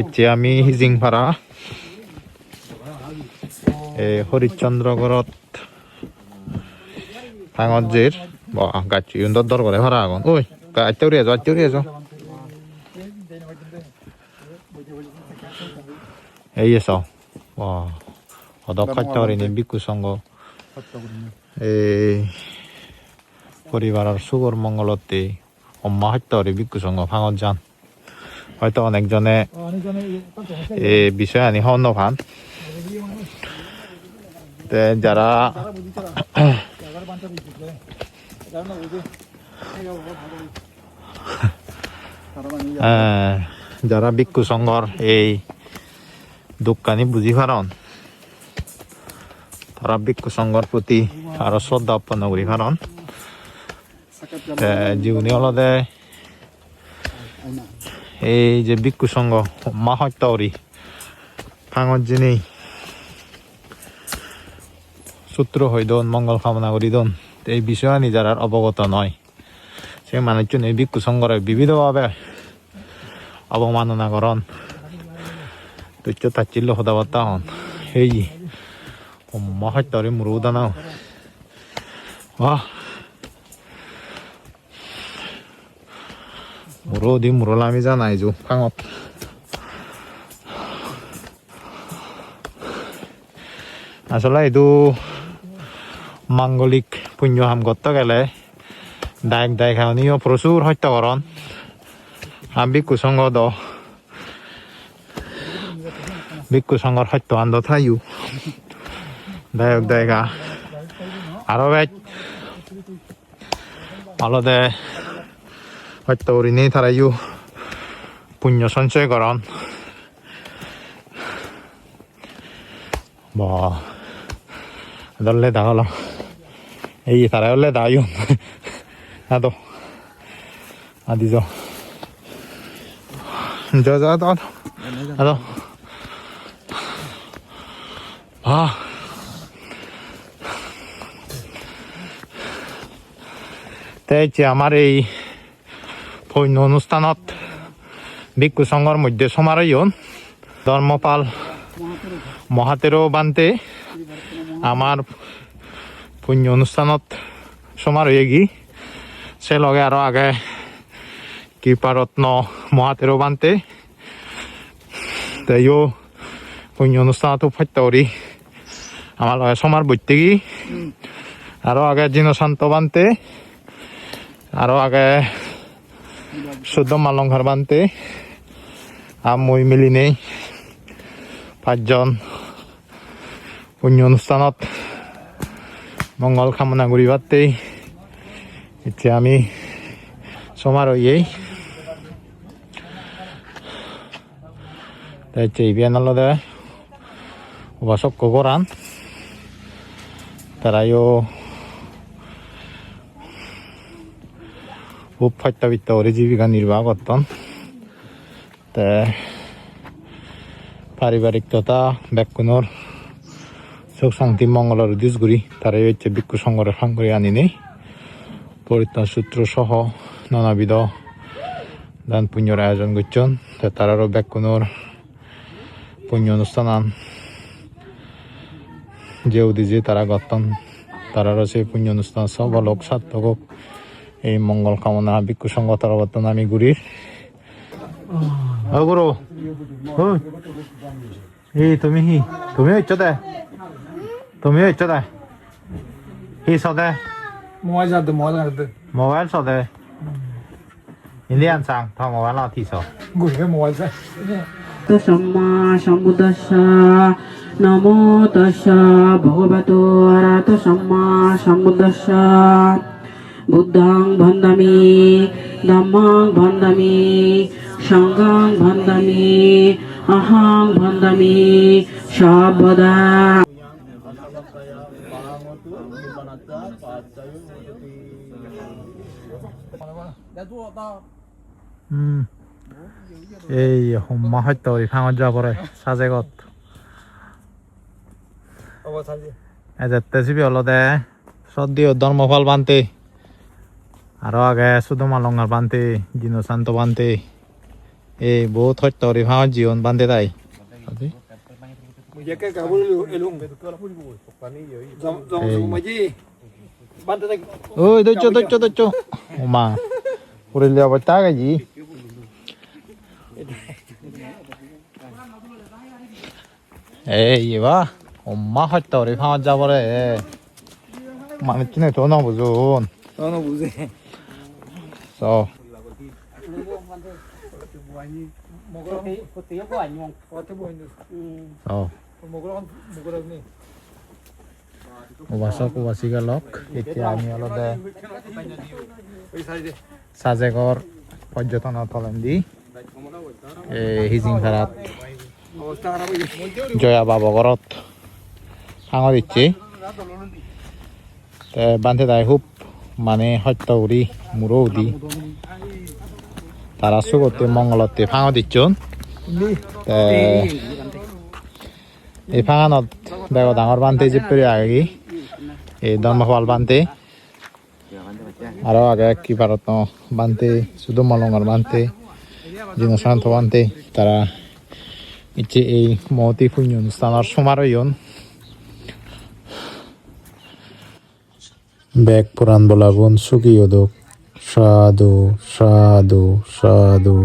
এতিয়া আমি সিজিংপাৰা এই হৰিচন্দ্ৰগড়ত ভাঙজিৰ গাছ ইহঁতৰ দৰ কৰে ভাড়া আগত ঐ গাছ তেউৰি আছো গাছ তেউৰি আছো এই চাওঁ সদক খাদ্যৰিণী বিকু সংঘ এই পৰিবাৰৰ চুবৰ মংগলতে অম্মা সত্যহৰি বিকু সংঘ ভাঙত যান হয়তো অনেকজনে এই বিষয় আনি হন্যভান তে যারা যারা ভিক্ষু সংঘর এই দোকানি বুঝি পারন তারা ভিক্ষু সংঘর প্রতি আরও শ্রদ্ধা উৎপন্ন করি পারন জীবনী হলদে এই যে ভিক্ষু সংঘ মা হত্যা করি ভাঙর যিনি সূত্র হইদন মঙ্গল কামনা করিদন এই বিষয়ে যারা অবগত নয় সে মানুষজন এই ভিক্ষু সংঘরে বিবিধভাবে অবমাননা করন তুচ্ছ তাচ্ছিল্য কথাবার্তা হন। এই মহাত্তরে মুরুদানা 와 মুরো দি মুরলামি জানাই যো ভাঙত আসলে এইটো মাঙ্গলিক পুণ্য হাম করতে গেলে দায়ক দায়ক হানিও প্রচুর হত্যাকরণ আমি কুসংগ দ সংঘর সত্য আন্দ থাইও দায়ক দায়িকা আরও বেচ আলাদা সত্য উরিনি তারাইও পুণ্য সঞ্চয় করন বা দলে দাগল এই তারা হলে দায়ু আদো আদি যা যা যা দাও আদো 아. তেইছে আমার এই পৈন্য অনুষ্ঠানত ভিক্ষু সংঘর মধ্যে সমারোহন ধর্মপাল মহাতেরও বানতে আমার পুণ্য অনুষ্ঠানত সমারোহে গি সে লগে আরও আগে কৃপারত্ন মহাতেরও বানতে তাইও পুণ্য অনুষ্ঠানতো ফাত্য কৰি আমাৰ লগে সমাৰ বৈত্যগী আৰু আগে জিনশান্ত বানতে আৰু আগে চৈধ্য মালংঘৰ বানতে। আর মই মিলি নেই। পাঁচজন। পুণ্য অনুষ্ঠানত মংগল কামনা কৰি পাতেই এতিয়া আমি সমাৰোহেই তাই ইবিয়ান আলাদা উপাসক কোকরান তারাইও খুব ফাট্টাবিত্ত করে জীবিকা নির্বাহ করতেন তে পারিবারিক তথা ব্যাকুণর সুখ শান্তি মঙ্গলের উদ্দেশ্য করি তারাই হচ্ছে ভিক্ষু সংঘরের সাংকরি আনি নেই পরিত্রাণ সূত্র সহ নানাবিধ দান পুণ্যর আয়োজন করছেন তারারও ব্যাকুণর পুণ্য অনুষ্ঠান যে উদ্দেশ্যে তারা গতন তারারও সেই পুণ্য অনুষ্ঠান সব লোক সার্থক এই মঙ্গল কামনা ভিক্ষু সংঘ তরবর্তন আমি গুরির ও গুরু। এই তুমি হি। তুমি হইছ দে। তুমি হইছ দে। হি সদে মোবাইল মোবাইল মোবাইল সদে ইন্ডিয়ান সাং থ মোবাইল অথি স। গুড়ে মোবাইল সম্মা সম্বুদ্ধস্য নমো তস্য ভগবতো আরাত সম্মা সম্বুদ্ধস্য বুদ্ধং বন্দামি ধম্মং বন্দামি সঙ্গং বন্দামি অহং বন্দামি সর্বদা এই হোম্মা হত্য কৰি ভাঙত যাব পৰে চাজেগত এজেতে চিবি হলদে সর্দি ধর্মফল বানতে। আরও আগে শুধু মালঙ্গার বানতে জিনো শান্ত বানতে এই বহুত সত্যৰি ভাঙত জীৱন বান্ধে তাই Mày cái cả bữa lưu elung. Dòng dòng Ê. dòng mày gì? Bắt tay ঐ দৈচ্য দৈচ্য দৈচ্য ওমা উড়িলে আবার তাকাইছি এই এবা 엄마 সত্যৰি ভাঙত যাবৰে মানে কিনে তো đầu này. উবাচক উবাচিকালক এতিয়া আমি অলপে Bây giờ đi. চাজেগৰ পৰ্যটনৰ ফলেন্দি এই হিজিংফাৰাত জয়া বাবগৰত সাঙৰ দিছে বান্ধে তাই খুব মানে সত্য উৰি মোৰো উদি তারা সুগতে মঙ্গলতে ফাঙ দিচ্ছন তে এই ফাঙানত দেখো ডাঙৰ বান্ধে যে পেরে আগে এই ধর্মপাল বান্ধে আরও আগে কি ভারত বান্ধে শুধু মলঙ্গর বান্ধে জিনশান্ত বান্ধে তারা ইচ্ছে এই মহতি পুণ্য অনুষ্ঠানের সমারোহন বেগ পুরাণ বলাগুন সুখী সাধু সাধু সাধু।